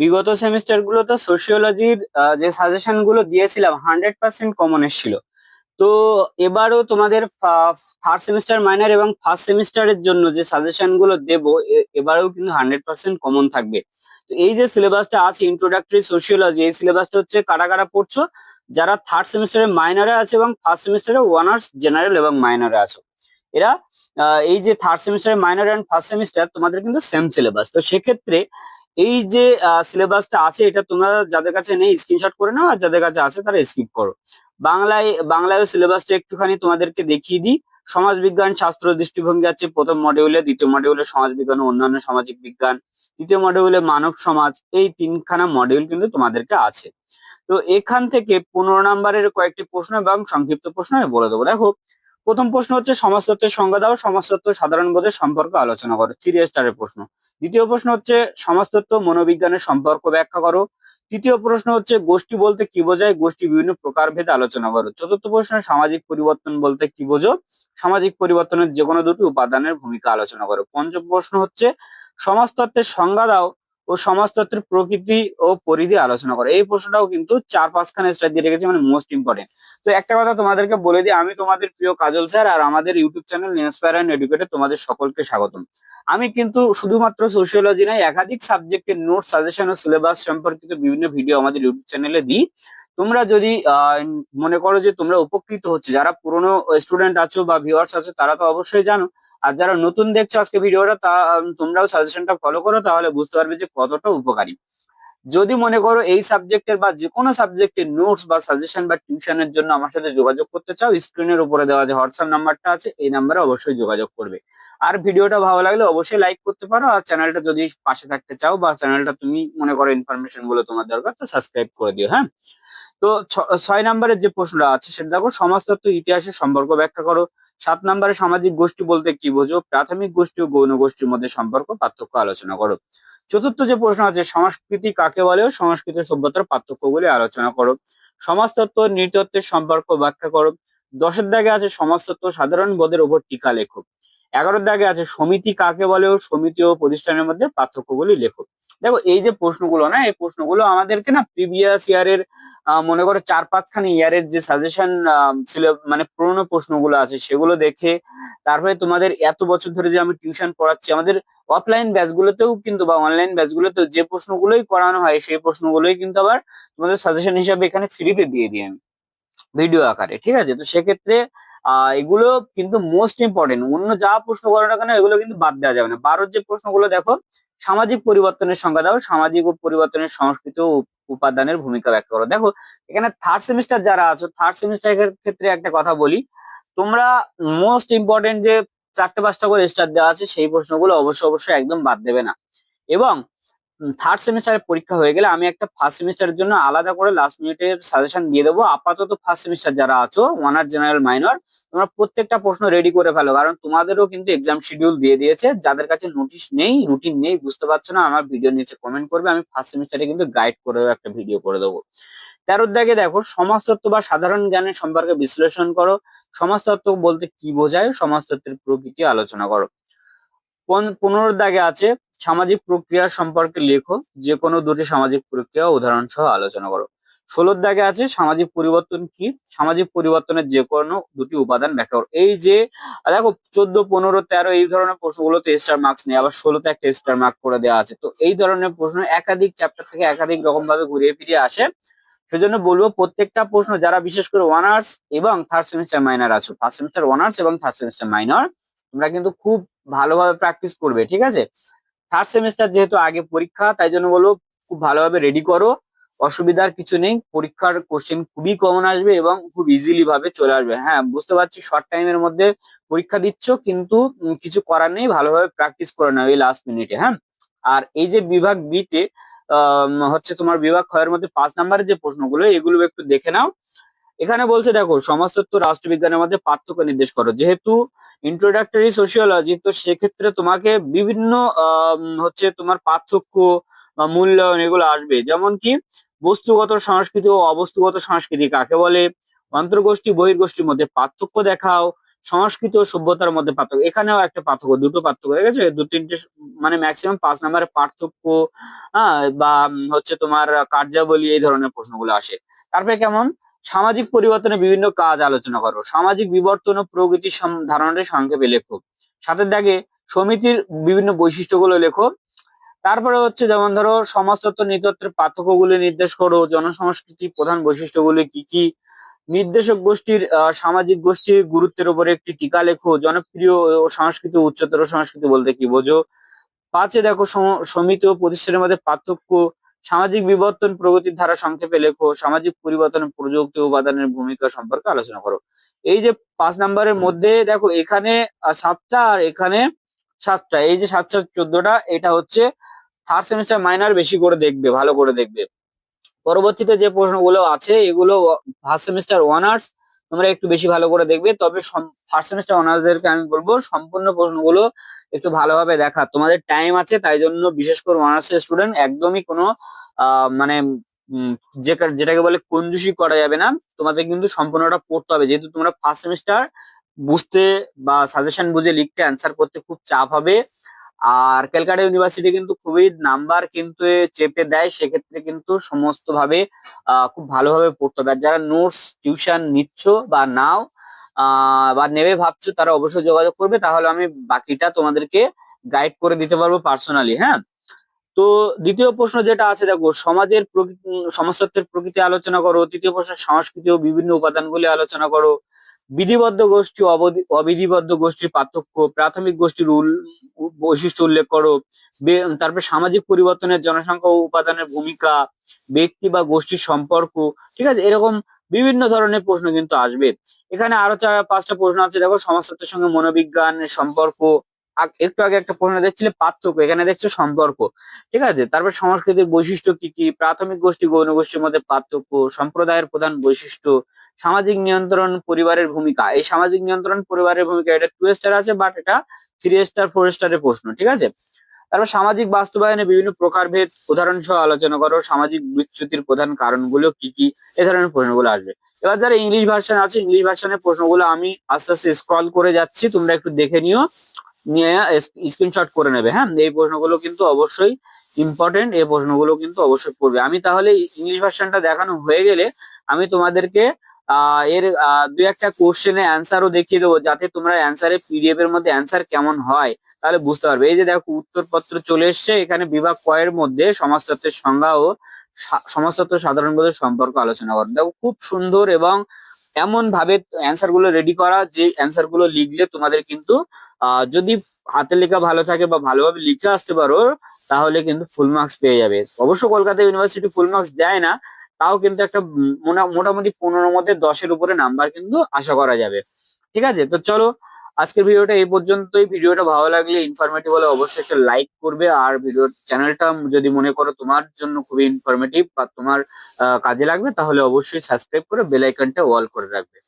বিগত সেমিস্টার গুলোতে সোশিওলজির যে সাজেশনগুলো দিয়েছিলাম হান্ড্রেড পার্সেন্ট কমন এসেছিল। তো এবারও তোমাদের ফার্স্ট সেমিস্টার মাইনার এবং ফার্স্ট সেমিস্টারের জন্য যে সাজেশনগুলো দেবো এবারেও কিন্তু হান্ড্রেড পার্সেন্ট কমন থাকবে। তো এই যে সিলেবাসটা আছে ইন্ট্রোডাক্টরি সোশিওলজি এই সিলেবাসটা হচ্ছে কারা কারা পড়ছো? যারা থার্ড সেমিস্টারে মাইনারে আছে এবং ফার্স্ট সেমিস্টারে ওয়ানার্স জেনারেল এবং মাইনারে আছো। এরা এই যে থার্ড সেমিস্টারে মাইনার অ্যান্ড ফার্স্ট সেমিস্টার তোমাদের কিন্তু সেম সিলেবাস তো সেক্ষেত্রে এই যে সিলেবাসটা আছে, এটা তোমরা যাদের কাছে নেই স্ক্রিনশট করে নাও, আর যাদের কাছে আছে, তারা স্কিপ করো। বাংলায় বাংলায় সিলেবাসটা একটুখানি তোমাদেরকে দেখিয়ে দিই। সমাজ বিজ্ঞান, শাস্ত্র, দৃষ্টিভঙ্গি আছে, প্রথম মডিউলে দ্বিতীয় মডিউলে সমাজ বিজ্ঞান ও অন্যান্য সামাজিক বিজ্ঞান। তৃতীয় মডিউলে মানব সমাজ, এই তিনখানা মডিউল কিন্তু তোমাদেরকে আছে। তো এখান থেকে পনেরো নম্বরের কয়েকটি প্রশ্ন এবং সংক্ষিপ্ত প্রশ্ন আমি বলে দেবো। দেখো প্রথম প্রশ্ন হচ্ছে, সমাজতত্ত্বের সংজ্ঞা দাও। সমাজতত্ত্ব সাধারণ বোধের সম্পর্ক আলোচনা করো। থ্রি স্টারের প্রশ্ন। দ্বিতীয় প্রশ্ন হচ্ছে, সমাজতত্ত্ব মনোবিজ্ঞানের সম্পর্ক ব্যাখ্যা করো। তৃতীয় প্রশ্ন হচ্ছে, গোষ্ঠী বলতে কি বোঝায়? গোষ্ঠী বিভিন্ন প্রকারভেদ আলোচনা করো। চতুর্থ প্রশ্ন, সামাজিক পরিবর্তন বলতে কি বোঝো? সামাজিক পরিবর্তনের যে কোনো দুটি উপাদানের ভূমিকা আলোচনা করো। পঞ্চম প্রশ্ন হচ্ছে, সমাজতত্ত্বের সংজ্ঞা দাও। ও সমাজতত্ত্বের প্রকৃতি ও পরিধি আলোচনা করে। এই প্রশ্নটাও কিন্তু চার পাঁচখানে স্টার দিয়ে রেখেছি মানে মোস্ট ইম্পর্টেন্ট তো একটা কথা তোমাদেরকে বলে দিই, আমি তোমাদের প্রিয় কাজল স্যার আর আমাদের YouTube channel inspire and educator তোমাদের সকলকে স্বাগতম। আমি কিন্তু শুধুমাত্র সোশিওলজি নয়, একাধিক সাবজেক্টের নোট সাজেশন ও সিলেবাস সম্পর্কিত বিভিন্ন ভিডিও আমাদের ইউটিউব চ্যানেলে দিই। তোমরা যদি মনে করো যে তোমরা উপকৃত হচ্ছে, যারা পুরনো স্টুডেন্ট আছো বা ভিউয়ার্স আছো, তারা তো অবশ্যই জানো আর যারা নতুন দেখছ আজকে ভিডিওটা, তা তোমরাও সাজেশনটা ফলো করো, তাহলে বুঝতে পারবে যে কতটা উপকারী। যদি মনে করো এই সাবজেক্টের বা যে কোনো সাবজেক্টের নোটস বা সাজেশন বা টিউশনের জন্য আমার সাথে যোগাযোগ করতে চাও স্ক্রিনের উপরে দেওয়া যে হোয়াটসঅ্যাপ নাম্বারটা আছে, এই নাম্বারে অবশ্যই যোগাযোগ করবে। আর ভিডিওটা ভালো লাগলে অবশ্যই লাইক করতে পারো, আর চ্যানেলটা যদি পাশে থাকতে চাও বা চ্যানেলটা তুমি মনে করো ইনফরমেশনগুলো তোমার দরকার, তো সাবস্ক্রাইব করে দিও হ্যাঁ? তো ছয় নম্বরের যে প্রশ্নটা আছে সেটা দেখো সমাজতত্ত্ব ইতিহাসের সম্পর্ক ব্যাখ্যা করো। সাত নম্বরে সামাজিক গোষ্ঠী বলতে কি বোঝো? প্রাথমিক গোষ্ঠী ও গৌণ গোষ্ঠীর মধ্যে সম্পর্ক, পার্থক্য আলোচনা করো। চতুর্থ যে প্রশ্ন আছে, সংস্কৃতি কাকে বলে ও সংস্কৃত সভ্যতার পার্থক্যগুলি আলোচনা করো। সমাজতত্ত্ব, নৃতত্ত্বের সম্পর্ক ব্যাখ্যা করো। দশের দাগে আছে, সমাজতত্ত্ব সাধারণ বোধের উপর টিকা লেখো। এগারোর দাগে আছে, সমিতি কাকে বলে ও সমিতি ও প্রতিষ্ঠানের মধ্যে পার্থক্যগুলি লেখো। দেখো, এই যে প্রশ্নগুলো না, এই প্রশ্নগুলো আমাদেরকে না প্রিভিয়াস ইয়ারের মনে করো চার পাঁচখানি ইয়ারের যে সাজেশন ছিল মানে পুরোনো প্রশ্নগুলো আছে, সেগুলো দেখে তারপরে তোমাদের এত বছর ধরে যে আমি টিউশন পড়াচ্ছি, আমাদের অফলাইন ব্যাচগুলোতেও কিন্তু বা অনলাইন ব্যাচগুলোতেও যে প্রশ্নগুলোই করানো হয়, সেই প্রশ্নগুলোই কিন্তু আবার তোমাদের সাজেশন হিসাবে এখানে ফ্রিতে দিয়ে দিই আমি ভিডিও আকারে, ঠিক আছে? তো সেক্ষেত্রে এগুলো কিন্তু মোস্ট ইম্পর্টেন্ট অন্য যা প্রশ্ন করো না কেন, এগুলো কিন্তু বাদ দেওয়া যাবে না। বারোর যে প্রশ্নগুলো দেখো, সামাজিক পরিবর্তনের সংজ্ঞা দাও, সামাজিক ও পরিবর্তনের সংস্কৃত উপাদানের ভূমিকা ব্যাখ্যা করো। দেখো, এখানে থার্ড সেমিস্টার যারা আছো থার্ড সেমিস্টারের ক্ষেত্রে একটা কথা বলি, তোমরা মোস্ট ইম্পর্টেন্ট যে চারটে পাঁচটা করে স্টার দেওয়া আছে, সেই প্রশ্নগুলো অবশ্যই অবশ্যই একদম বাদ দেবে না। এবং থার্ড সেমিস্টারের পরীক্ষা হয়ে গেলে আমি একটা ফার্স্ট সেমিস্টারের জন্য আলাদা করে লাস্ট মিনিটের সাজেশন দিয়ে দেবো। আপাতত ফার্স্ট সেমিস্টার যারা আছো ওয়ানার জেনারেল মাইনর তোমরা প্রত্যেকটা প্রশ্ন রেডি করে ফেলো। কারণ তোমাদেরও কিন্তু এক্সাম শিডিউল দিয়ে দিয়েছে। যাদের কাছে নোটিশ নেই রুটিন নেই, বুঝতে পারছ না, আমার ভিডিও নিচে কমেন্ট করবে। আমি ফার্স্ট সেমিস্টারে কিন্তু গাইড করেও একটা ভিডিও করে দেবো। তেরোর দাগে দেখো সমাজতত্ত্ব বা সাধারণ জ্ঞানের সম্পর্কে বিশ্লেষণ করো। সমাজতত্ত্ব বলতে কি বোঝায়? সমাজতত্ত্বের প্রকৃতি আলোচনা করো। পন- পনেরোর দাগে আছে সামাজিক প্রক্রিয়া সম্পর্কে লেখো যে কোনো দুটি সামাজিক প্রক্রিয়া উদাহরণ সহ আলোচনা করো। ষোলোর দাগে আছে, সামাজিক পরিবর্তন কি? সামাজিক পরিবর্তনের যে কোনো দুটি উপাদান ব্যাখ্যা করো। এই যে দেখো, চোদ্দ, পনেরো, তেরো, এই ধরনের প্রশ্নগুলোতে স্টার মার্কস নেই, আবার ষোলোতে একটা স্টার মার্ক করে দেওয়া আছে। তো এই ধরনের প্রশ্ন একাধিক চ্যাপ্টার থেকে একাধিক রকম ভাবে ঘুরিয়ে ফিরিয়ে আসে। সেজন্য বলব, প্রত্যেকটা প্রশ্ন যারা বিশেষ করে অনার্স এবং থার্ড সেমিস্টার মাইনার আছো ফার্স্ট সেমিস্টার অনার্স এবং থার্ড সেমিস্টার মাইনর তোমরা কিন্তু খুব ভালোভাবে প্র্যাকটিস করবে, ঠিক আছে? থার্ড সেমিস্টার যেহেতু আগে পরীক্ষা, তাই জন্য বলব খুব ভালোভাবে রেডি করো। অসুবিধার কিছু নেই, পরীক্ষার কোশ্চেন খুবই কমন আসবে এবং খুব ইজিলি ভাবে চলে আসবে। হ্যাঁ বুঝতে পারছি শর্ট টাইমের মধ্যে পরীক্ষা দিচ্ছ, কিন্তু কিছু করার নেই, ভালোভাবে প্র্যাকটিস করে নাও এই লাস্ট মিনিটে হ্যাঁ? আর এই যে বিভাগ বিতে হচ্ছে তোমার বিভাগ ক্ষয়ের মধ্যে পাঁচ নাম্বারের যে প্রশ্নগুলো, এগুলো একটু দেখে নাও। এখানে বলছে দেখো সমাজতত্ত্ব রাষ্ট্রবিজ্ঞানের মধ্যে পার্থক্য নির্দেশ করো। যেহেতু ইন্ট্রোডাক্টরি সোশিওলজি তো সেক্ষেত্রে তোমাকে বিভিন্ন হচ্ছে তোমার পার্থক্য বা মূল্যায়ন এগুলো আসবে। যেমন কি, বস্তুগত সংস্কৃতি ও অবস্তুগত সংস্কৃতি কাকে বলে? অন্তর্গোষ্ঠী, বহির্গোষ্ঠীর মধ্যে পার্থক্য দেখাও, সংস্কৃত ও সভ্যতার মধ্যে পার্থক্য, এখানেও একটা পার্থক্য, দুটো পার্থক্য ঠিক আছে দু, তিনটে মানে ম্যাক্সিমাম পাঁচ নাম্বারের পার্থক্য বা হচ্ছে তোমার কার্যাবলী এই ধরনের প্রশ্নগুলো আসে। তারপরে কেমন? সামাজিক পরিবর্তনে বিভিন্ন কাজ আলোচনা করো সামাজিক বিবর্তন ও প্রগতি ধারণাটি সংক্ষেপে লেখো। সাথে দাগে সমিতির বিভিন্ন বৈশিষ্ট্যগুলো লেখো। তারপরে হচ্ছে যেমন ধরো, সমাজতত্ত্ব নৃতত্ত্বের পার্থক্যগুলি নির্দেশ করো। জনসংস্কৃতি প্রধান বৈশিষ্ট্যগুলি কি কি? নির্দেশক গোষ্ঠীর সামাজিক গোষ্ঠীর গুরুত্বের উপরে একটি টিকা লেখো। জনপ্রিয় ও সংস্কৃতি উচ্চতর সংস্কৃতি বলতে কি বোঝো? পাঁচে দেখো সম- সমিতি ও প্রতিষ্ঠানের মধ্যে পার্থক্য সামাজিক বিবর্তন প্রগতির ধারা সংক্ষেপে লেখো, সামাজিক পরিবর্তন প্রযুক্তি উপাদানের ভূমিকা সম্পর্কে আলোচনা করো। এই যে পাঁচ নাম্বারের মধ্যে দেখো, এখানে সাতটা আর এখানে সাতটা। এই যে সাতটা, চোদ্দটা, এটা হচ্ছে থার্ড সেমিস্টার মাইনার বেশি করে দেখবে, ভালো করে দেখবে। পরবর্তীতে যে প্রশ্নগুলো আছে, এগুলো ফার্স্ট সেমিস্টার অনার্স তোমরা একটু বেশি ভালো করে দেখবে। তবে ফার্স্ট সেমিস্টার অনার্সদেরকে আমি বলব, সম্পূর্ণ প্রশ্নগুলো একটু ভালোভাবে দেখা। তোমাদের টাইম আছে, তাই জন্য বিশেষ করে অনার্স স্টুডেন্ট একদমই কোনো মানে যে যেটাকে বলে কঞ্জুসি করা যাবে না। তোমাদের কিন্তু সম্পূর্ণটা পড়তে হবে। যেহেতু তোমরা ফার্স্ট সেমিস্টার বুঝতে বা সাজেশন বুঝে লিখতে অ্যান্সার করতে খুব চাপ হবে। আর ক্যালকাটা ইউনিভার্সিটি কিন্তু খুবই নাম্বার কিন্তু চেপে দেয়, সেক্ষেত্রে কিন্তু সমস্ত ভাবে খুব ভালোভাবে পড়তে হবে। আর যারা নোটস টিউশন নিচ্ছ বা নাও বা নেবে ভাবছ তারা অবশ্যই যোগাযোগ করবে, তাহলে আমি বাকিটা তোমাদেরকে গাইড করে দিতে পারব পার্সোনালি হ্যাঁ? তো দ্বিতীয় প্রশ্ন যেটা আছে, দেখো, সমাজের সমাজতত্ত্বের প্রকৃতি আলোচনা করো, তৃতীয় প্রশ্ন সংস্কৃতি ও বিভিন্ন উপাদানগুলি আলোচনা করো। বিধিবদ্ধ গোষ্ঠী অবধি- অবিধিবদ্ধ গোষ্ঠীর পার্থক্য, প্রাথমিক গোষ্ঠীর বৈশিষ্ট্য উল্লেখ করো। তারপরে সামাজিক পরিবর্তনের জনসংখ্যা উপাদানের ভূমিকা, ব্যক্তি বা গোষ্ঠীর সম্পর্ক, ঠিক আছে? এরকম বিভিন্ন ধরনের প্রশ্ন কিন্তু আসবে। এখানে আরও চার, পাঁচটা প্রশ্ন আছে। দেখো, সমাজতত্ত্বের সঙ্গে মনোবিজ্ঞানের সম্পর্ক একটু আগে একটা প্রশ্ন দেখছিলে, পার্থক্য, এখানে দেখছ সম্পর্ক, ঠিক আছে? তারপর সংস্কৃতির বৈশিষ্ট্য কি কি? প্রাথমিক গোষ্ঠী, গৌণ গোষ্ঠীর মধ্যে পার্থক্য, সম্প্রদায়ের প্রধান বৈশিষ্ট্য, সামাজিক নিয়ন্ত্রণ, পরিবারের ভূমিকা, এই সামাজিক নিয়ন্ত্রণ, পরিবারের ভূমিকা, এটা টু স্টার আছে বাট এটা থ্রি স্টার ফোর স্টারের প্রশ্ন, ঠিক আছে? তারপর সামাজিক বাস্তবায়নে বিভিন্ন প্রকারভেদ উদাহরণ সহ আলোচনা করো, সামাজিক বিচ্যুতির প্রধান কারণগুলো কি কি? এ ধরনের প্রশ্নগুলো আসবে। এবার যারা ইংলিশ ভার্সন আছে, ইংলিশ ভার্সনের প্রশ্নগুলো আমি আস্তে আস্তে স্ক্রল করে যাচ্ছি, তোমরা একটু দেখে নিও। নিয়ে স্ক্রিনশট করে নেবে হ্যাঁ? এই প্রশ্নগুলো কিন্তু অবশ্যই ইম্পর্টেন্ট এই প্রশ্নগুলো কিন্তু অবশ্যই পড়বে। আমি তাহলে ইংলিশ ভার্সনটা দেখানো হয়ে গেলে আমি তোমাদেরকে এর দু একটা কোশ্চেনের অ্যান্সারও দেখিয়ে দেবো, যাতে তোমরা অ্যান্সারে পিডিএফ এর মধ্যে অ্যান্সার কেমন হয়। তাহলে বুঝতে পারবে। এই যে দেখো, উত্তরপত্র চলে এসছে। এখানে বিভাগ কয়ের মধ্যে সমাজতত্ত্বের সংজ্ঞা ও সমাজতত্ত্ব সাধারণ বোধের সম্পর্ক আলোচনা করো। দেখো, খুব সুন্দর এবং এমন ভাবে অ্যান্সারগুলো রেডি করা, যে অ্যান্সারগুলো লিখলে তোমাদের কিন্তু যদি হাতের লেখা ভালো থাকে বা ভালোভাবে লিখে আসতে পারো, তাহলে কিন্তু ফুল মার্কস পেয়ে যাবে। অবশ্য কলকাতা ইউনিভার্সিটি ফুল মার্কস দেয় না, তাও কিন্তু একটা মোটা- মোটামুটি পনেরোর মধ্যে দশের উপরে নাম্বার কিন্তু আশা করা যাবে। ঠিক আছে? তো চলো, আজকের ভিডিওটা এই পর্যন্তই। ভিডিওটা ভালো লাগলে ইনফরমেটিভ হলে অবশ্যই একটা লাইক করবে, আর ভিডিও চ্যানেলটা যদি মনে করো তোমার জন্য খুবই ইনফরমেটিভ বা তোমার কাজে লাগবে, তাহলে অবশ্যই সাবস্ক্রাইব করে বেল আইকনটা অল করে রাখবে।